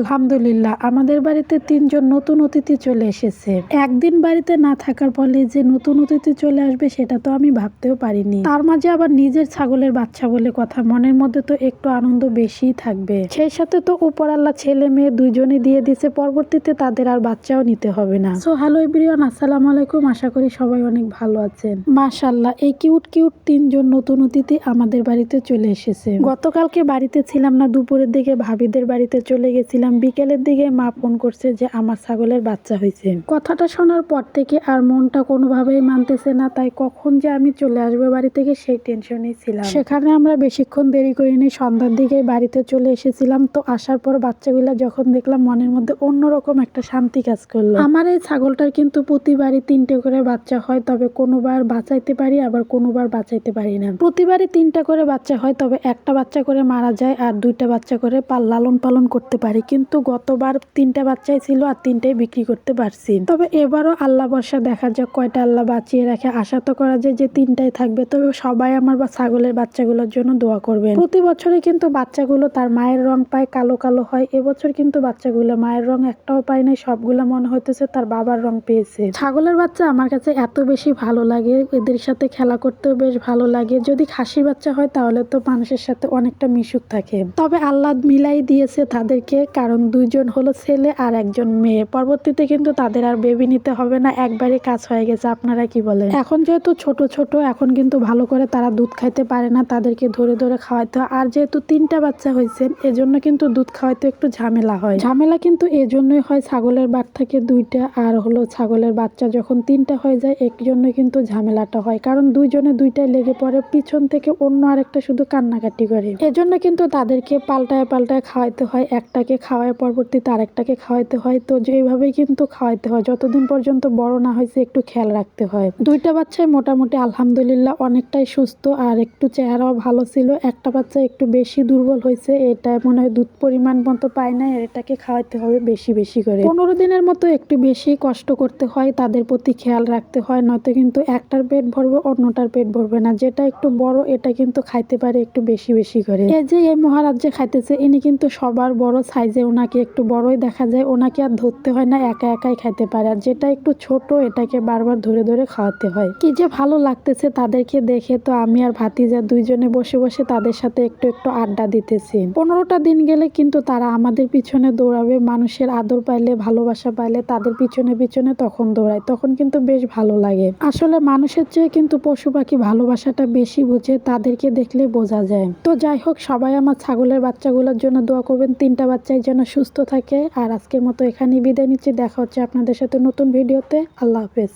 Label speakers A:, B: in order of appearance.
A: আলহামদুলিল্লাহ, আমাদের বাড়িতে তিনজন নতুন অতিথি চলে এসেছে। একদিন বাড়িতে না থাকার ফলে যে নতুন অতিথি চলে আসবে সেটা তো আমি ভাবতেও পারিনি। তার মাঝে আবার নিজের ছাগলের বাচ্চা বলে কথা, মনের মধ্যে তো একটু আনন্দ বেশিই থাকবে। সেই সাথে তো উপর আল্লাহ ছেলে মেয়ে দুইজনই দিয়ে দিছে পরবর্তীতে তাদের আর বাচ্চাও নিতে হবে না। সো হ্যালো এভরিওয়ান আসসালামু আলাইকুম, আশা করি সবাই অনেক ভালো আছেন। মাশাল্লাহ এই কিউট কিউট তিনজন নতুন অতিথি আমাদের বাড়িতে চলে এসেছে। গতকালকে বাড়িতে ছিলাম না, দুপুরের দিকে ভাবিদের বাড়িতে চলে গেছিলাম। বিকেলের দিকে মা ফোন করছে যে আমার ছাগলের বাচ্চা হয়েছে। কথাটা শোনার পর থেকে আর মনটা কোনোভাবেই মানতেছে না, তাই কখন যে আমি চলে আসব বাড়ি থেকে সেই টেনশনেই ছিলাম। সেখানে আমরা বেশিক্ষণ দেরি করিনি, সন্ধ্যার দিকে বাড়িতে চলে এসেছিলাম, তো আসার পর বাচ্চাগুলা যখন দেখলাম মনের মধ্যে অন্যরকম একটা শান্তি কাজ করল। আমার এই ছাগলটার কিন্তু প্রতিবারই তিনটে করে বাচ্চা হয়, তবে কোনোবার বাঁচাইতে পারি, আবার কোনোবার বাঁচাইতে পারি না। প্রতিবারই তিনটা করে বাচ্চা হয়, তবে একটা বাচ্চা করে মারা যায় আর দুইটা বাচ্চা করে লালন পালন করতে পারি, কিন্তু গতবার তিনটা বাচ্চাই ছিল আর তিনটাই বিক্রি করতে পারছি। তবে এবারও আল্লাহ বর্ষা দেখা যাক কয়টা আল্লাহ বাঁচিয়ে রাখে। আশা তো করা যায় যে তিনটাই থাকবে। তবে সবাই আমার বা ছাগলের বাচ্চাগুলোর জন্য দোয়া করবেন। প্রতি বছরে কিন্তু বাচ্চাগুলো তার মায়ের রং পায়, কালো কালো হয়। এবছর কিন্তু বাচ্চাগুলো মায়ের রং একটাও পায় নাই, সবগুলো মনে হইতেছে তার বাবার রং পেয়েছে। ছাগলের বাচ্চা আমার কাছে এত বেশি ভালো লাগে, এদের সাথে খেলা করতেও বেশ ভালো লাগে। যদি খাসির বাচ্চা হয় তাহলে তো মানুষের সাথে অনেকটা মিশুক থাকে। তবে আল্লাহ মিলাই দিয়েছে তাদেরকে কারণ দুইজন হলো ছেলে আর একজন মেয়ে। পরবর্তীতে কিন্তু তাদের আর বেবি নিতে হবে না, একবারে কাজ হয়ে গেছে। আপনারা কি বলেন? এখন যেহেতু ছোট ছোট, এখন কিন্তু ভালো করে তারা দুধ খাইতে পারে না, তাদেরকে ধরে ধরে খাওয়াইতে হয়। আর যেহেতু তিনটা বাচ্চা হয়েছে এজন্য কিন্তু দুধ খাওয়াইতে একটু ঝামেলা হয়। ঝামেলা কিন্তু এজন্যই হয় ছাগলের বাট থাকে দুইটা, আর হলো ছাগলের বাচ্চা যখন তিনটা হয়ে যায় এক জন্য কিন্তু ঝামেলাটা হয়। কারণ দুইজনে দুইটাই লেগে পড়ে, পিছন থেকে অন্য আরেকটা শুধু কান্নাকাটি করে। এজন্য কিন্তু তাদেরকে পাল্টায় পাল্টায় খাওয়াইতে হয়, একটাকে খাওয়ায় পরবর্তীতে আরেকটাকে খাওয়াইতে হয়। তো যে এইভাবেই কিন্তু খাওয়াইতে হয়। যতদিন পর্যন্ত বড় না হয়েছে, একটু খেয়াল রাখতে হয়। দুইটা বাচ্চাই মোটামুটি আলহামদুলিল্লাহ অনেকটাই সুস্থ আর একটু চেহারাও ভালো ছিল। একটা বাচ্চা একটু বেশি দুর্বল হয়েছে, এটা মনে হয় দুধ পরিমাণ মতো পায় না এটাকে খাওয়াইতে হবে বেশি বেশি করে। পনেরো দিনের মতো একটু বেশি কষ্ট করতে হয়, তাদের প্রতি খেয়াল রাখতে হয়, নয়তো কিন্তু একটার পেট ভরবে, অন্যটার পেট ভরবে না। যেটা একটু বড়, এটা কিন্তু খাইতে পারে একটু বেশি বেশি করে। এই যে এই মহারাজ যে খাইতেছে, ইনি কিন্তু সবার বড় সাইজে ওনাকে একটু বড়ই দেখা যায়, ওনাকে আর ধরতে হয় না, একা একাই খাইতে পারে। আর যেটা একটু ছোট, এটাকে বারবার ধরে ধরে খাওয়াতে হয়। কি যে ভালো লাগতেছে তাদেরকে দেখে তো আমি আর ভাতিজা দুইজনে বসে বসে তাদের সাথে একটু একটু আড্ডা দিতেছি। পনেরোটা দিন গেলে কিন্তু তারা আমাদের পিছনে দৌড়াবে, মানুষের আদর পাইলে, ভালোবাসা পাইলে তাদের পিছনে পিছনে তখন দৌড়ায়, তখন কিন্তু বেশ ভালো লাগে। আসলে মানুষের চেয়ে কিন্তু পশু পাখি ভালোবাসাটা বেশি বুঝে, তাদেরকে দেখলে বোঝা যায়। তো যাই হোক, সবাই আমার ছাগলের বাচ্চাগুলোর জন্য দোয়া করবেন, তিনটা বাচ্চাই যেন সুস্থ থাকে। আর আজকের মতো এখানেই বিদায় নিচ্ছি। দেখা হচ্ছে আপনাদের সাথে নতুন ভিডিওতে। আল্লাহ হাফেজ।